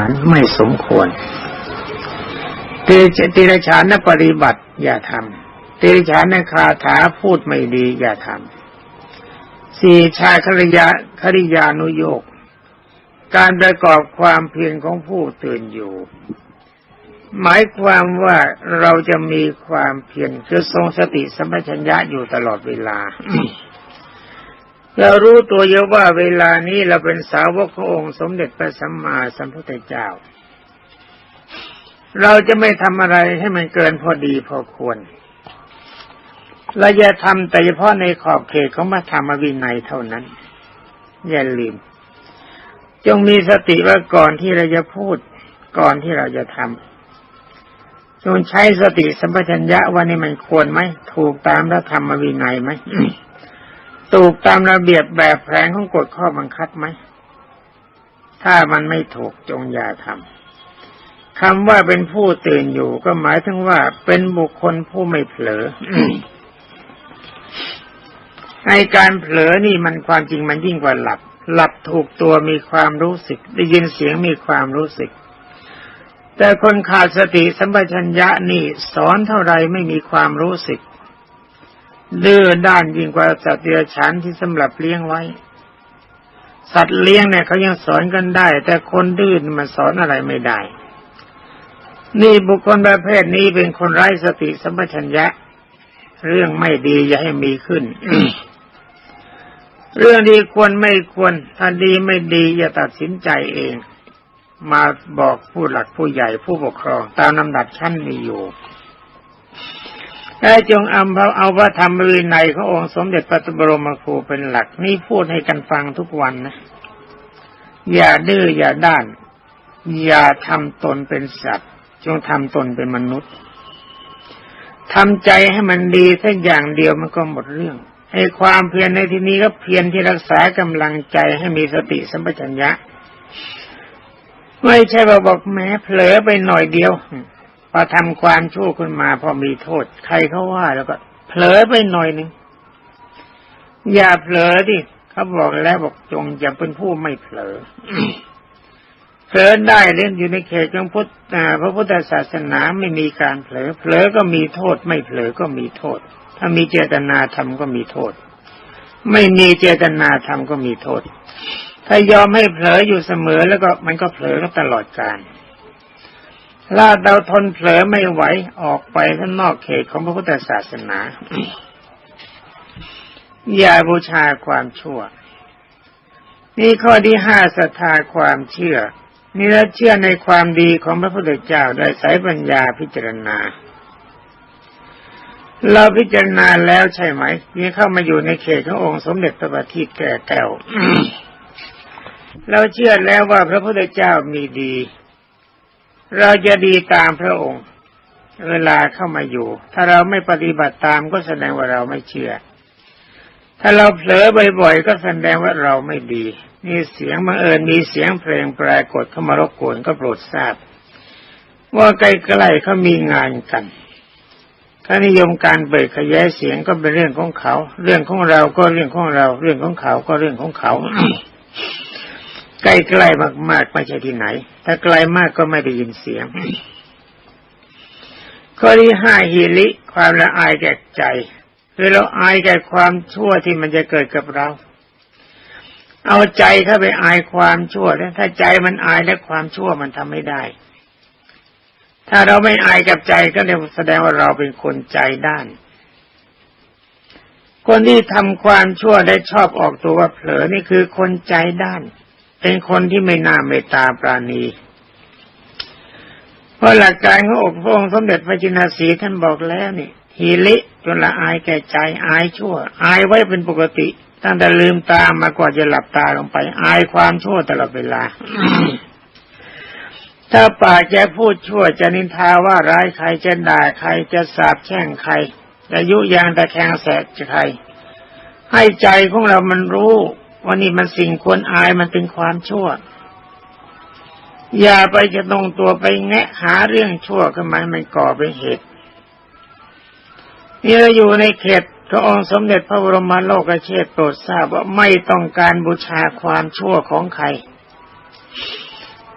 านไม่สมควรเตติรฉานนปฏิบัติ อย่าทำเตรฉานนคาถาพูดไม่ดี อย่าทำสี่ชาคริยาคริยานุโยกการประกอบความเพียรของผู้ตื่นอยู่ หมายความว่าเราจะมีความเพียรคือทรงสติสัมปชัญญะอยู่ตลอดเวลา เรารู้ตัวเยอะว่าเวลานี้เราเป็นสาวกขององค์สมเด็จพระสัมมาสัมพุทธเจ้า เราจะไม่ทำอะไรให้มันเกินพอดีพอควร เราจะทำแต่เฉพาะในขอบเขตของพระธรรมวินัยเท่านั้น อย่าลืม จงมีสติว่าก่อนที่เราจะพูด ก่อนที่เราจะทำจงใช้สติสัมปชัญญะว่านี่มันควรไหม ถูกตามพระธรรมวินัยไหม ถูกตามระเบียบแบบแผนของกฎข้อบังคับไหม ถ้ามันไม่ถูกจงอย่าทำคำว่าเป็นผู้ตื่นอยู่ก็หมายถึงว่าเป็นบุคคลผู้ไม่เผลอในการเผลอนี่มันความจริงมันยิ่งกว่าหลับ หลับถูกตัวมีความรู้สึก ได้ยินเสียงมีความรู้สึก แต่คนขาดสติสัมปชัญญะนี่สอนเท่าไรไม่มีความรู้สึก ดื้อด้านยิ่งกว่าสัตว์เดรัจฉานที่สำหรับเลี้ยงไว้ สัตว์เลี้ยงเนี่ยเขายังสอนกันได้ แต่คนดื้อมันสอนอะไรไม่ได้ นี่บุคคลประเภทนี้เป็นคนไร้สติสัมปชัญญะ เรื่องไม่ดีอย่าให้มีขึ้น เรื่องดีควรไม่ควรถ้าดีไม่ดีอย่าตัดสินใจเอง มาบอกผู้หลักผู้ใหญ่ผู้ปกครอง ตามลำดับชั้นมีอยู่ แต่จงเอาเอาพระธรรมวินัยขององค์สมเด็จพระบรมครูเป็นหลักนี่พูดให้กันฟังทุกวันนะ อย่าดื้ออย่าด้าน อย่าทำตนเป็นสัตว์ จงทำตนเป็นมนุษย์ทำใจให้มันดีสักอย่างเดียวมันก็หมดเรื่องให้ความเพียรในที่นี้ก็เพียรที่รักษากำลังใจให้มีสติสัมปชัญญะ ไม่ใช่ว่าบอกแม้เผลอไปหน่อยเดียว อทำความชั่วขึ้นมาพอมีโทษ ใครเขาว่าแล้วก็เผลอไปหน่อยหนึ่งอย่าเผลอดิเขาบอกแล้วบอกจงอย่าเป็นผู้ไม่เผลอเผลอได้เล่นอยู่ในเขตของพุทธพระพุทธศาสนาไม่มีการเผลอ เผลอก็มีโทษ ไม่เผลอก็มีโทษ ถ้ามีเจตนาทำก็มีโทษ ไม่มีเจตนาทำก็มีโทษ ถ้ายอมให้เผลออยู่เสมอแล้วก็มันก็เผลอก็ตลอดกาล ลาเราทนเผลอไม่ไหวออกไปข้างนอกเขตของพระพุทธศาสนา อย่าบูชาความชั่ว นี่ข้อที่ห้าศรัทธาความเชื่อนี่เราเชื่อในความดีของพระพุทธเจ้าโดยสายปัญญาพิจารณา เราพิจารณาแล้วใช่ไหมนี่เข้ามาอยู่ในเขตขององค์สมเด็จพระบัณฑิตแก่แก้วเราเชื่อแล้วว่าพระพุทธเจ้ามีดี เราจะดีตามพระองค์ เวลาเข้ามาอยู่ ถ้าเราไม่ปฏิบัติตามก็แสดงว่าเราไม่เชื่อ ถ้าเราเผลอบ่อยๆ ก็แสดงว่าเราไม่ดีนี่เสียงบังเอิญมีเสียงเพลงปรากฏเข้ามารบกวนก็โปรดทราบ ว่าใกล้ๆเขามีงานกันถ้านิยมการเบิดขยายเสียงก็เป็นเรื่องของเขา เรื่องของเราก็เรื่องของเรา เรื่องของเขาก็เรื่องของเขา ใกล้ๆมากๆไม่ใช่ที่ไหน ถ้าไกลมากก็ไม่ได้ยินเสียง ข้อที่ห้าฮิลิความละอายแก่ใจคือเราอายแก่ความชั่วที่มันจะเกิดกับเรา เอาใจเข้าไปอายความชั่วแล้วถ้าใจมันอายและความชั่วมันทำไม่ได้ ถ้าเราไม่อายกับใจก็เรียกแสดงว่าเราเป็นคนใจด้าน คนที่ทำความชั่วได้ชอบออกตัวว่าเผลอนี่คือคนใจด้าน เป็นคนที่ไม่น่าเมตตาปราณีเพราะหลักการของอกพระองค์สมเด็จพระจินสีท่านบอกแล้วนี่ฮีลิจนละอายแก่ใจอายชั่ว อายไว้เป็นปกติ ตั้งแต่ลืมตามากว่าจะหลับตาลงไป อายความชั่วตลอดเวลา ถ้าปากจะพูดชั่วจะนินทาว่าร้ายใครจะด่าใครจะสาบแช่งใครจะยุยางตะแคงแสจะใคร ให้ใจของเรามันรู้ ว่านี่มันสิ่งควรอายมันเป็นความชั่ว อย่าไปจะตรงตัวไปแงะหาเรื่องชั่วขึ้นมามันก่อเป็นเหตุนี่เราอยู่ในเขตพระองค์สมเด็จพระบรมโลกเชษโปรดทราบว่าไม่ต้องการบูชาความชั่วของใคร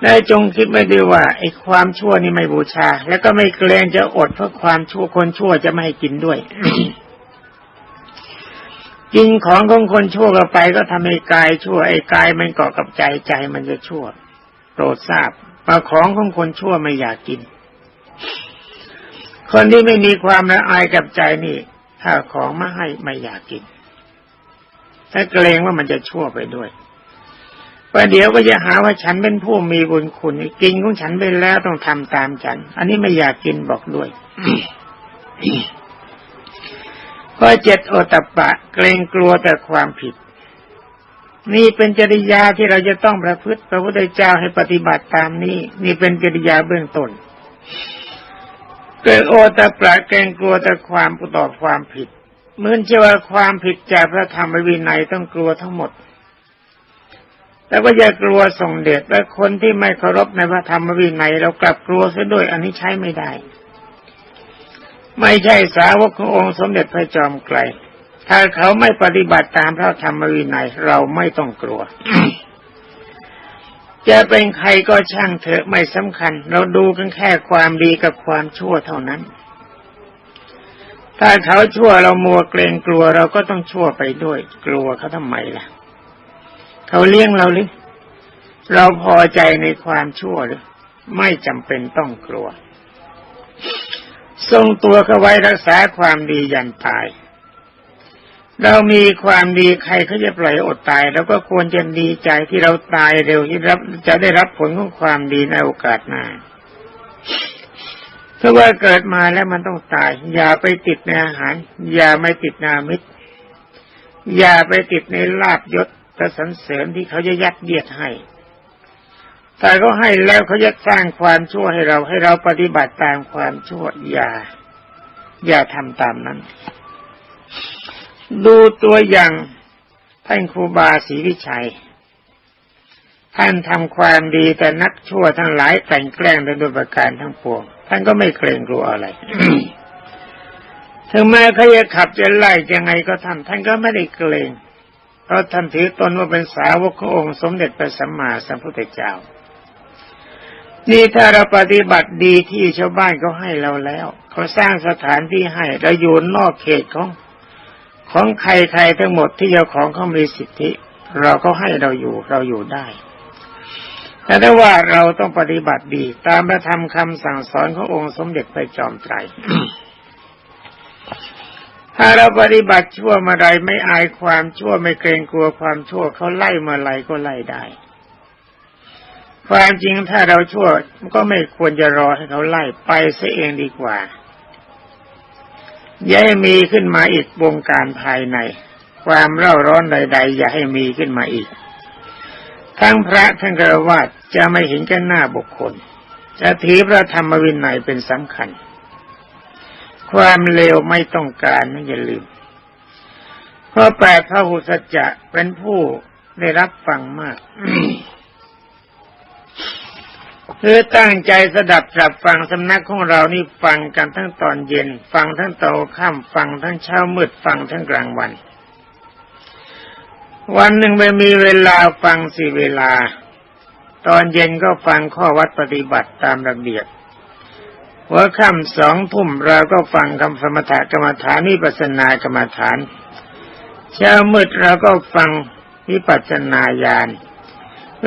ได้จงคิดไม่ดีว่าไอ้ความชั่วนี่ไม่บูชา แล้วก็ไม่เกรงจะอดเพราะความชั่วคนชั่วจะไม่ให้กินด้วย กินของของคนชั่วก็ไปก็ทำให้กายชั่วไอ้กายมันเกาะกับใจใจมันจะชั่วโปรดทราบว่าของของคนชั่วไม่อยากกิน คนที่ไม่มีความละอายกับใจนี่ ถ้าของมาให้ไม่อยากกินถ้าเกรงว่ามันจะชั่วไปด้วยประเดี๋ยวก็จะหาว่าฉันเป็นผู้มีบุญคุณกินของฉันไปแล้วต้องทำตามฉัน อันนี้ไม่อยากกินบอกด้วย ข้อเจ็ดโอตปะ เกรงกลัวแต่ความผิด นี่เป็นจริยาที่เราจะต้องประพฤติพระพุทธเจ้าให้ปฏิบัติตามนี้ นี่เป็นจริยาเบื้องต้นเกิดโอตปะเกรงกลัวแต่ความต่อความผิดเหมือนเชื่อว่าความผิดจากพระธรรมวินัยต้องกลัวทั้งหมดแต่ว่าอย่ากลัวส่งเดชและคนที่ไม่เคารพในพระธรรมวินัยเรากลับกลัวซะด้วยอันนี้ใช้ไม่ได้ ไม่ใช่สาวกขององค์สมเด็จพระจอมไกล ถ้าเขาไม่ปฏิบัติตามพระธรรมวินัยเราไม่ต้องกลัว จะเป็นใครก็ช่างเถอะไม่สำคัญ เราดูกันแค่ความดีกับความชั่วเท่านั้น ถ้าเขาชั่วเรามัวเกรงกลัวเราก็ต้องชั่วไปด้วย กลัวเขาทำไมล่ะ เขาเลี้ยงเราหรือเราพอใจในความชั่วหรือไม่จำเป็นต้องกลัว ทรงตัวเขาไว้รักษาความดียันตาย เรามีความดีใครเขาจะปล่อยอดตายเราก็ควรจะดีใจที่เราตายเร็วที่รับจะได้รับผลของความดีในโอกาสหน้าเพราะว่าเกิดมาแล้วมันต้องตาย อย่าไปติดในอาหาร อย่าไม่ติดนามิตร อย่าไปติดในลาบยศกระสันเสริญที่เขาจะยัดเยียดให้ แต่ก็ให้แล้วเขาจะสร้างความชั่วให้เราให้เราปฏิบัติตามความชั่วอย่า อย่าทำตามนั้น ดูตัวอย่างท่านครูบาศรีวิชัย ท่านทำความดีแต่นักชั่วทั้งหลายแต่งแกล้งโดยประการทั้งปวง ท่านก็ไม่เกรงกลัวอะไรถึงแม้เขาจะขับจะไล่ยังไงก็ทำท่านก็ไม่ได้เกรงเพราะท่านถือตนว่าเป็นสาวกขององค์สมเด็จพระสัมมาสัมพุทธเจ้า นี่ถ้าเราปฏิบัติดีที่ชาวบ้านเขาให้เราแล้วเขาสร้างสถานที่ให้เราอยู่นอกเขตของของใครๆทั้งหมดที่เจ้าของเขามีสิทธิ เราก็ให้เราอยู่เราอยู่ได้ แต่ถ้าว่าเราต้องปฏิบัติดีตามพระธรรมคำสั่งสอนขององค์สมเด็จพระจอมไตรถ้าเราปฏิบัติชั่วเมื่อไรไม่อายความชั่วไม่เกรงกลัวความชั่วเขาไล่เมื่อไรก็ไล่ได้ ความจริงถ้าเราชั่วก็ไม่ควรจะรอให้เขาไล่ไปซะเองดีกว่าอย่าให้มีขึ้นมาอีกวงการภายใน ความเร่าร้อนใด ๆ อย่าให้มีขึ้นมาอีก ทั้งพระทั้งกระวาดจะไม่เห็นกันหน้าบุคคล จะถือพระธรรมวินัยเป็นสำคัญ ความเลวไม่ต้องการนะอย่าลืมเพราะแปดพระหุสัจจะเป็นผู้ได้รับฟังมาก คือตั้งใจสดับจับฟังสำนักของเรานี่ฟังกันทั้งตอนเย็น ฟังทั้งตอนค่ำฟังทั้งเช้ามืดฟังทั้งกลางวัน วันหนึ่งไม่มีเวลาฟังสี่เวลา ตอนเย็นก็ฟังข้อวัดปฏิบัติตามระเบียบหัวค่ำสองทุ่มเราก็ฟังคำสมถกรรมฐานวิปัสนากรรมฐาน เช้ามืดเราก็ฟังวิปัสนาญาณ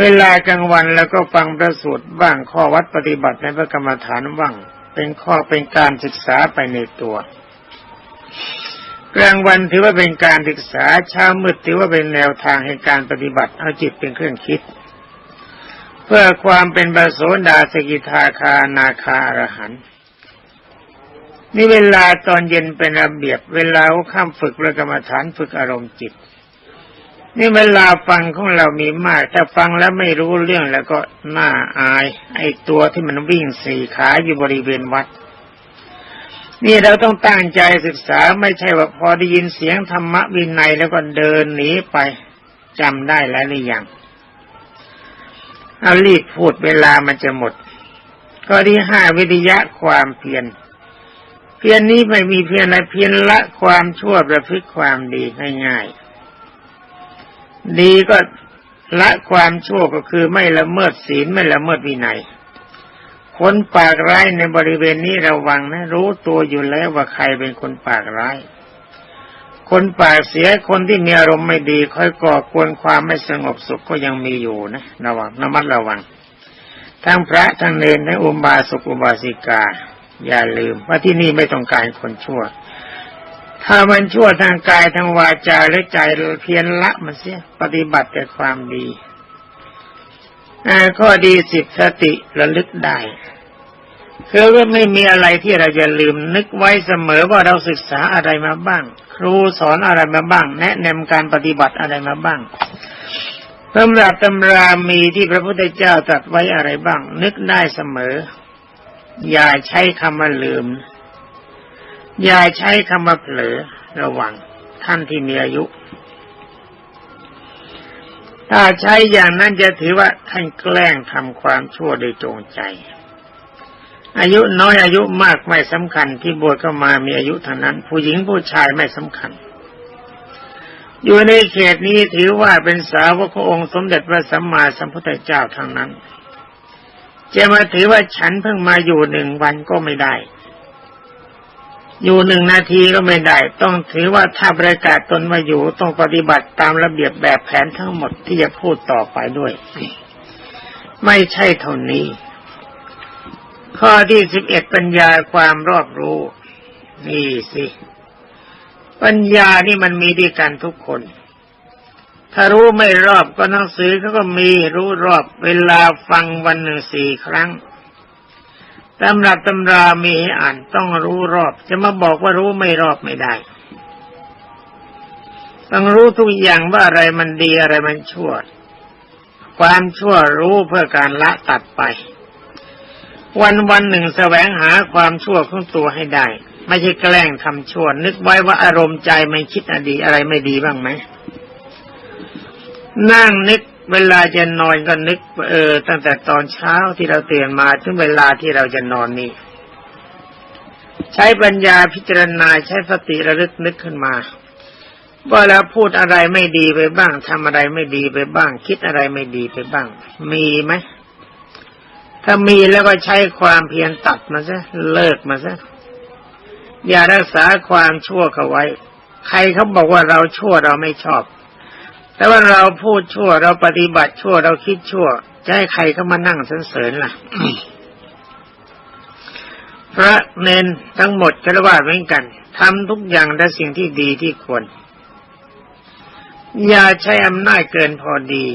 เวลากลางวันแล้วก็ฟังประสูตรบ้างข้อวัดปฏิบัติในพระกรรมฐานว่าง เป็นข้อเป็นการศึกษาไปในตัว กลางวันถือว่าเป็นการศึกษาเช้ามืดถือว่าเป็นแนวทางให้การปฏิบัติเอาจิตเป็นเครื่องคิด เพื่อความเป็นบาโสดาสกิทาคานาคาอรหันนี่เวลาตอนเย็นเป็นระเบียบ เวลาข้ามฝึกประกรรมฐานฝึกอารมณ์จิต นี่เวลาฟังของเรามีมาก ถ้าฟังแล้วไม่รู้เรื่องแล้วก็น่าอาย ไอ้ตัวที่มันวิ่งสี่ขาอยู่บริเวณวัด นี่เราต้องตั้งใจศึกษาไม่ใช่ว่าพอได้ยินเสียงธรรมะวินัยแล้วก็เดินหนีไปจำได้แล้วหรือยังเอารีบพูดเวลามันจะหมด ข้อที่ห้าวิทยะความเพียรเพียรนนี้ไม่มีเพียรอะไรเพียรละความชั่วประพฤติความดีง่ายๆ ดีก็ละความชั่วก็คือไม่ละเมิดศีลไม่ละเมิดวินัย คนปากร้ายในบริเวณนี้ระวังนะ รู้ตัวอยู่แล้วว่าใครเป็นคนปากร้าย คนปากเสียคนที่มีอารมณ์ไม่ดีคอยก่อกวนความไม่สงบสุขก็ยังมีอยู่นะระวังระมัดระวัง ทั้งพระทั้งเนรทั้งอุบาสกอุบาสิกา อย่าลืมว่าที่นี่ไม่ต้องการคนชั่ว ถ้ามันชั่วทางกายทางวาจาหรือใจเพียรละมันเสียปฏิบัติแต่ความดีข้อดีสิบสติระลึกได้คือว่าไม่มีอะไรที่เราจะลืมนึกไว้เสมอว่าเราศึกษาอะไรมาบ้าง ครูสอนอะไรมาบ้าง แนะนำการปฏิบัติอะไรมาบ้างตำราตำรามีที่พระพุทธเจ้าตรัสไว้อะไรบ้าง นึกได้เสมอ อย่าใช้คำว่าลืม อย่าใช้คำว่าเผลอระวังท่านที่มีอายุ ถ้าใช้อย่างนั้นจะถือว่าท่านแกล้งทำความชั่วโดยจงใจ อายุน้อยอายุมากไม่สำคัญที่บวชเข้ามามีอายุเท่านั้น ผู้หญิงผู้ชายไม่สำคัญ อยู่ในเขตนี้ถือว่าเป็นสาวกขององค์สมเด็จพระสัมมาสัมพุทธเจ้าทั้งนั้น จะมาถือว่าฉันเพิ่งมาอยู่หนึ่งวันก็ไม่ได้ อยู่หนึ่งนาทีก็ไม่ได้ ต้องถือว่าถ้าประกาศตนมาอยู่ต้องปฏิบัติตามระเบียบแบบแผนทั้งหมดที่จะพูดต่อไปด้วย ไม่ใช่เท่านี้ ข้อที่สิบเอ็ดปัญญาความรอบรู้ นี่สิ ปัญญานี่มันมีด้วยกันทุกคน ถ้ารู้ไม่รอบก็หนังสือเขาก็มีรู้รอบเวลาฟังวันหนึ่งสี่ครั้ง ตำรับตำรามีให้อ่านต้องรู้รอบ จะมาบอกว่ารู้ไม่รอบไม่ได้ ต้องรู้ทุกอย่างว่าอะไรมันดีอะไรมันชั่ว ความชั่วรู้เพื่อการละตัดไป วันวันหนึ่งแสวงหาความชั่วของตัวให้ได้ ไม่ใช่แกล้งทำชั่ว นึกไว้ว่าอารมณ์ใจมันคิดอดีอะไรไม่ดีบ้างไหมนั่งนึก เวลาจะนอนก็นึกเออตั้งแต่ตอนเช้าที่เราตื่นมาถึงเวลาที่เราจะนอนนี้ใช้ปัญญาพิจารณาใช้สติระลึกนึกขึ้นมาว่าแล้วพูดอะไรไม่ดีไปบ้างทำอะไรไม่ดีไปบ้าง คิดอะไรไม่ดีไปบ้าง มีไหมถ้ามีแล้วก็ใช้ความเพียรตัดมาซะเลิกมาซะอย่ารักษาความชั่วเขาไว้ ใครเขาบอกว่าเราชั่วเราไม่ชอบ แต่ว่าเราพูดชั่วเราปฏิบัติชั่วเราคิดชั่วจะให้ใครเขามานั่งสรรเสริญล่ะ พระเนนทั้งหมดคารวะเหมือนกันทำทุกอย่างแต่สิ่งที่ดีที่ควร อย่าใช้อำนาจเกินพอดี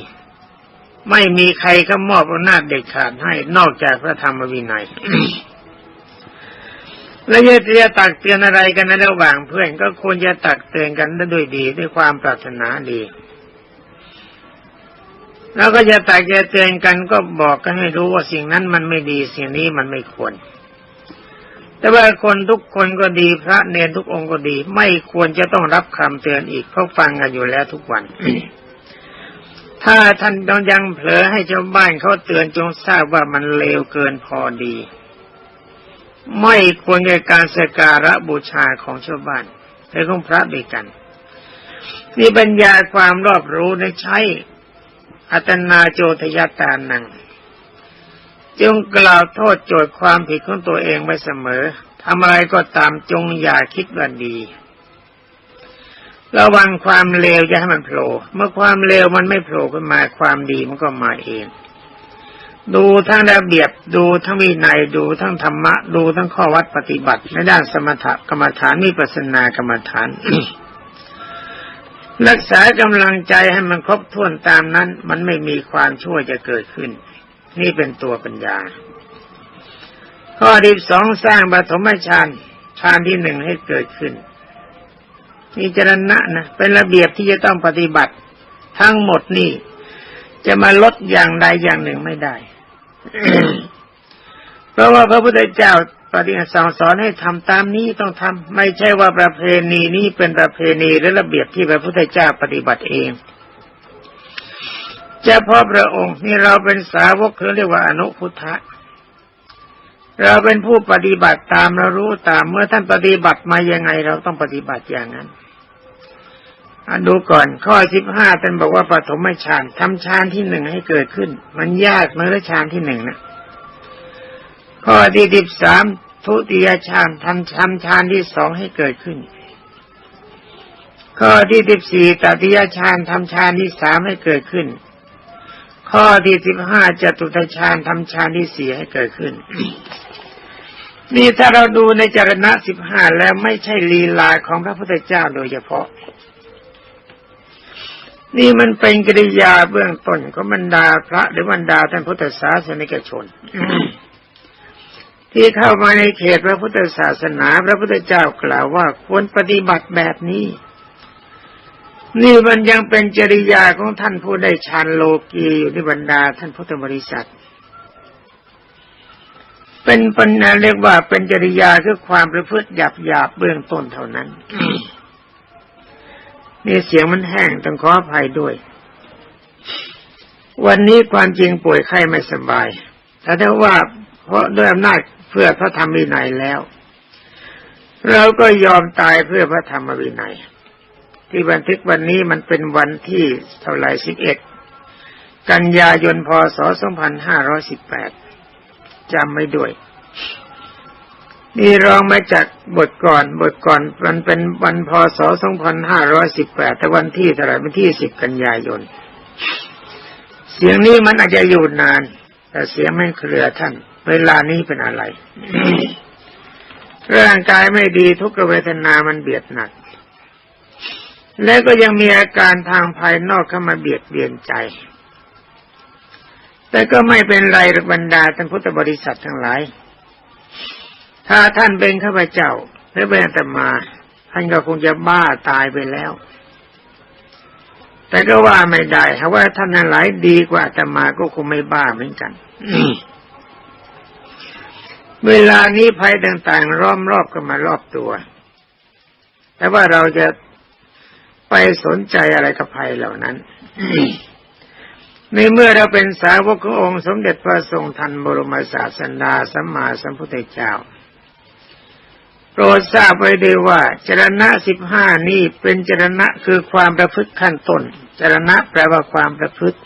ไม่มีใครเขามอบอำนาจเด็ดขาดให้นอกจากพระธรรมวินัยแล้วจะจะตักเตือนอะไรกันในระหว่างเพื่อนก็ควรจะตักเตือนกันด้วยดีด้วยความปรารถนาดี แล้วก็จะแตกจะเตือนกันก็บอกกันให้รู้ว่าสิ่งนั้นมันไม่ดีสิ่งนี้มันไม่ควร แต่ว่าคนทุกคนก็ดีพระเนรทุกองค์ก็ดี ไม่ควรจะต้องรับคำเตือนอีกเพราะฟังกันอยู่แล้วทุกวัน ถ้าท่านต้องยังเผลอให้ชาวบ้านเขาเตือนจงทราบว่ามันเลวเกินพอดี ไม่ควรแก่การสการะบูชาของชาวบ้านหรือของพระด้วยกันนี่ปัญญาความรอบรู้ในใช้ อัตนาโจทยตานังจงกล่าวโทษโจทย์ความผิดของตัวเองไว้เสมอทำอะไรก็ตามจงอย่าคิดว่าดี ระวังความเลวจะให้มันโผล่เมื่อความเลวมันไม่โผล่ขึ้นมาความดีมันก็มาเอง ดูทั้งระเบียบดูทั้งวินัยดูทั้งธรรมะ ดูทั้งข้อวัดปฏิบัติในด้านสมถกรรมฐานมีปัสนากรรมฐาน รักษากำลังใจให้มันครบถ้วนตามนั้น มันไม่มีความชั่วจะเกิดขึ้น นี่เป็นตัวปัญญา ข้อที่สองสร้างปฐมฌานฌานที่หนึ่งให้เกิดขึ้นนี่จรณะนะเป็นระเบียบที่จะต้องปฏิบัติ ทั้งหมดนี่จะมาลดอย่างใดอย่างหนึ่งไม่ได้ เพราะว่าพระพุทธเจ้า ปฏิสั่งสอนให้ทำตามนี้ต้องทำไม่ใช่ว่าประเพณีนี้เป็นประเพณีหรือระเบียบที่พระพุทธเจ้าปฏิบัติเองเฉพาะพระองค์นี่เราเป็นสาวกเขาเรียกว่าอนุพุทธะเราเป็นผู้ปฏิบัติตามเรารู้ตามเมื่อท่านปฏิบัติมายังไงเราต้องปฏิบัติอย่างนั้นอดูก่อนข้อสิบห้าท่านบอกว่าปฐมฌานทำฌานที่หนึ่งให้เกิดขึ้น มันยากเมื่อฌานที่หนึ่งนะ ข้อที่สิบสามทุติยฌานทำทำฌานที่สองให้เกิดขึ้น ข้อที่สิบสี่ตติยฌานทำฌานที่สามให้เกิดขึ้น ข้อที่สิบห้าจตุตฌานทำฌานที่สี่ให้เกิดขึ้นนี่ถ้าเราดูในจารณะสิบห้าแล้วไม่ใช่ลีลาของพระพุทธเจ้าโดยเฉพาะ นี่มันเป็นกิริยาเบื้องต้นของบรรดาพระหรือบรรดาท่านพุทธศาสนิกชน ที่เข้ามาในเขตพระพุทธศาสนา พระพุทธเจ้ากล่าวว่าควรปฏิบัติแบบนี้ นี่มันยังเป็นจริยาของท่านผู้ได้ฌานโลกีอยู่ในบรรดาท่านพุทธบริษัท เป็นปัญญาเรียกว่าเป็นจริยาคือความประพฤติหยาบหยาบเบื้องต้นเท่านั้นนี่เสียงมันแห้งต้องขออภัยด้วย วันนี้ความจริงป่วยไข้ไม่สบายแต่ถ้าว่าเพราะด้วยอำนาจ พื่อพระธรรมวินัยแล้ว เราก็ยอมตายเพื่อพระธรรมวินัย ที่บันทึกวันนี้มันเป็นวันที่เท่าไรสิบเอ็ดกันยายนพศสองพันห้าร้อยสิบแปดจำไม่ด้วยนี่รองมาจากบทก่อนบทก่อนมันเป็นวันพศสองพันห้าร้อยสิบแปดแต่วันที่เท่าไร่วันที่สิบกันยายน เสียงนี้มันอาจจะอยู่นาน แต่เสียงไม่เคลือท่าน เวลานี้เป็นอะไร ร่างกายไม่ดีทุกขเวทนามันเบียดหนัก และก็ยังมีอาการทางภายนอกเข้ามาเบียดเบียนใจ แต่ก็ไม่เป็นไรหรอบรรดาท่านพุทธบริษัททั้งหลาย ถ้าท่านเป็นข้าพเจ้าหรือเป็นอาตมา ท่านก็คงจะบ้าตายไปแล้ว แต่ก็ว่าไม่ได้ถ้าะว่าท่านนั้นหลายดีกว่าอาตมาก็คงไม่บ้าเหมือนกัน เวลานี้ภัยต่างๆล้อมรอบกันมารอบตัว แต่ว่าเราจะไปสนใจอะไรกับภัยเหล่านั้นในเมื่อเราเป็นสาวกขององค์สมเด็จพระทรงทันบรมศาสดาสัมมาสัมพุทธเจ้า โปรดทราบไว้ด้วยว่า จรณะสิบห้านี้เป็นจรณะคือความประพฤติขั้นต้น จรณะแปลว่าความประพฤติ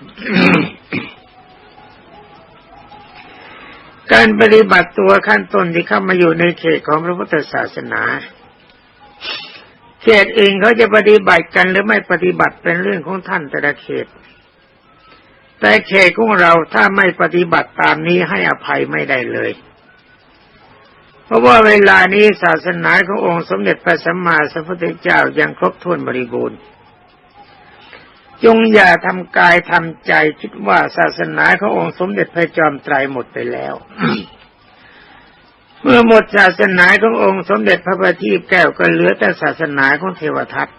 การปฏิบัติตัวขั้นต้นที่เข้ามาอยู่ในเขตของพระพุทธศาสนาเขตเองเขาจะปฏิบัติกันหรือไม่ปฏิบัติเป็นเรื่องของท่านแต่ละเขต แต่เขตของเราถ้าไม่ปฏิบัติตามนี้ให้อภัยไม่ได้เลย เพราะว่าเวลานี้ศาสนาขององค์สมเด็จพระสัมมาสัมพุทธเจ้ายังครบถ้วนบริบูรณ์ จงอย่าทำกายทำใจคิดว่าศาสนาขององค์สมเด็จพระจอมไตรหมดไปแล้ว เมื่อหมดศาสนาขององค์สมเด็จพระบัณฑิตแก้วก็เหลือแต่ศาสนาของเทวทัต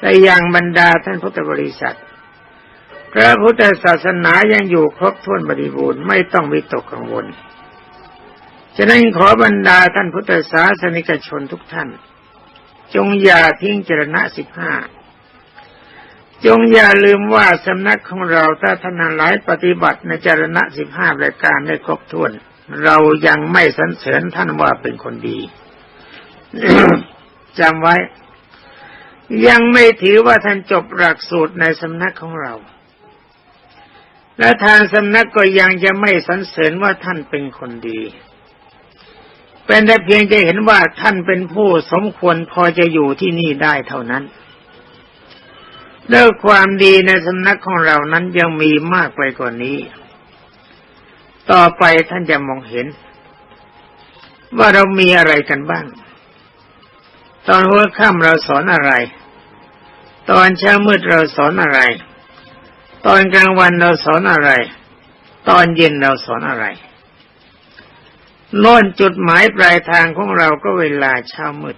แต่อยังบรรดาท่านพุทธบริษัทพระพุทธศาสนายังอยู่ครบถ้วนบริบูรณ์ไม่ต้องวิตกกังวล ฉะนั้นขอบรรดาท่านพุทธศาสนิกชนทุกท่าน จงอย่าทิ้งจรณะสิบห้า จงอย่าลืมว่าสำนักของเราถ้าท่านหลายปฏิบัติในจรณะสิบห้ารายการได้ครบถ้วน เรายังไม่สรรเสริญท่านว่าเป็นคนดีจำไว้ ยังไม่ถือว่าท่านจบหลักสูตรในสำนักของเรา และทางสำนักก็ยังจะไม่สรรเสริญว่าท่านเป็นคนดี เป็นแต่เพียงจะเห็นว่าท่านเป็นผู้สมควรพอจะอยู่ที่นี่ได้เท่านั้น ด้วยความดีในสำนักของเรานั้นยังมีมากไปกว่านี้ ต่อไปท่านจะมองเห็น ว่าเรามีอะไรกันบ้าง ตอนหัวค่ำเราสอนอะไร ตอนเช้ามืดเราสอนอะไร ตอนกลางวันเราสอนอะไร ตอนเย็นเราสอนอะไรโน่นจุดหมายปลายทางของเราก็เวลาเช้ามืด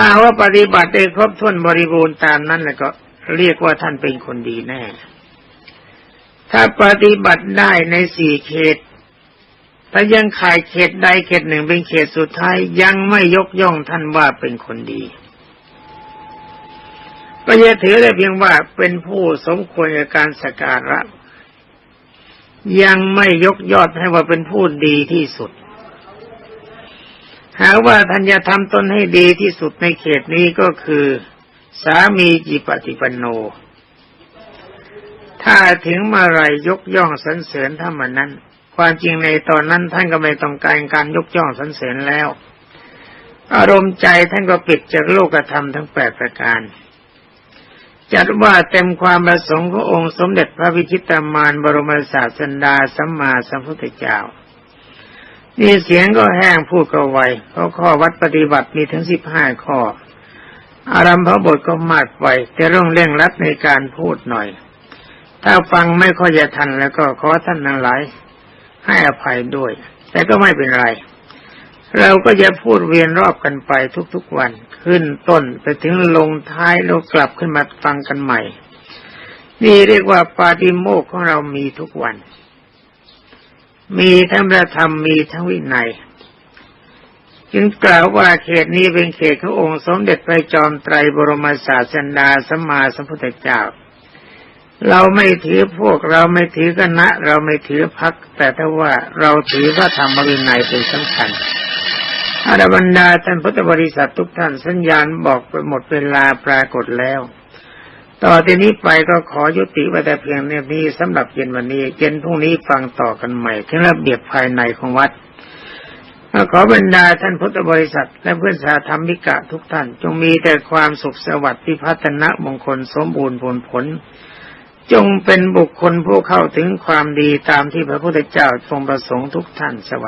ถ้าว่าปฏิบัติได้ครบถ้วนบริบูรณ์ตามนั้นแล้วก็เรียกว่าท่านเป็นคนดีแน่ ถ้าปฏิบัติได้ในสี่เขต ถ้ายังขายเขตใดเขตหนึ่งเป็นเขตสุดท้ายยังไม่ยกย่องท่านว่าเป็นคนดีก็จะถือได้เพียงว่าเป็นผู้สมควรกับการสักการะ ยังไม่ยกยอดให้ว่าเป็นผู้ดีที่สุด หากว่าท่านจะทำตนให้ดีที่สุดในเขตนี้ก็คือ สามีจิปฏิปันโน ถ้าถึงเมื่อไรยกย่องสรรเสริญท่านมันนั้น ความจริงในตอนนั้นท่านก็ไม่ต้องการการยกย่องสรรเสริญแล้ว อารมณ์ใจท่านก็ปิดจากโลกธรรมทั้งแปดประการจัดว่าเต็มความประสงค์ขององค์สมเด็จพระวิชิตามานบรมศาสดาสัมมาสัมพุทธเจ้า นี่เสียงก็แห้งพูดก็ไวเพราะข้อวัดปฏิบัติมีถึงสิบห้าข้อ อารัมพบทก็มากไปจะต้องเร่งรัดในการพูดหน่อย ถ้าฟังไม่ค่อยจะทันแล้วก็ขอท่านทั้งหลายให้อภัยด้วย แต่ก็ไม่เป็นไร เราก็จะพูดเวียนรอบกันไปทุกๆวัน ขึ้นต้นไปถึงลงท้ายเรากลับขึ้นมาฟังกันใหม่ นี่เรียกว่าปาฏิโมกข์ของเรามีทุกวัน มีทั้งพระธรรมมีทั้งวินัยจึงกล่าวว่าเขตนี้เป็นเขตขององค์สมเด็จพระจอมไตรบรมศาสดาสัมมาสัมพุทธเจ้า เราไม่ถือพวกเราไม่ถือคณะ เราไม่ถือพัก แต่ถ้าว่าเราถือพระธรรมวินัยเป็นสำคัญอาดบรรดาท่านพุทธบริษัททุกท่านสัญญาณบอกไปหมดเวลาปรากฏแล้ว ต่อจากนี้ไปก็ขอยุติไว้แต่เพียงนี้สำหรับเย็นวันนี้เย็นพรุ่งนี้ฟังต่อกันใหม่ที่ระเบียบภายในของวัดขอบรรดาท่านพุทธบริษัท และเพื่อนสาธรรมิกะทุกท่าน จงมีแต่ความสุขสวัสดิ์พิพัฒนะมงคลสมบูรณ์ผลผล จงเป็นบุคคลผู้เข้าถึงความดีตามที่พระพุทธเจ้าทรงประสงค์ทุกท่านสวัสดี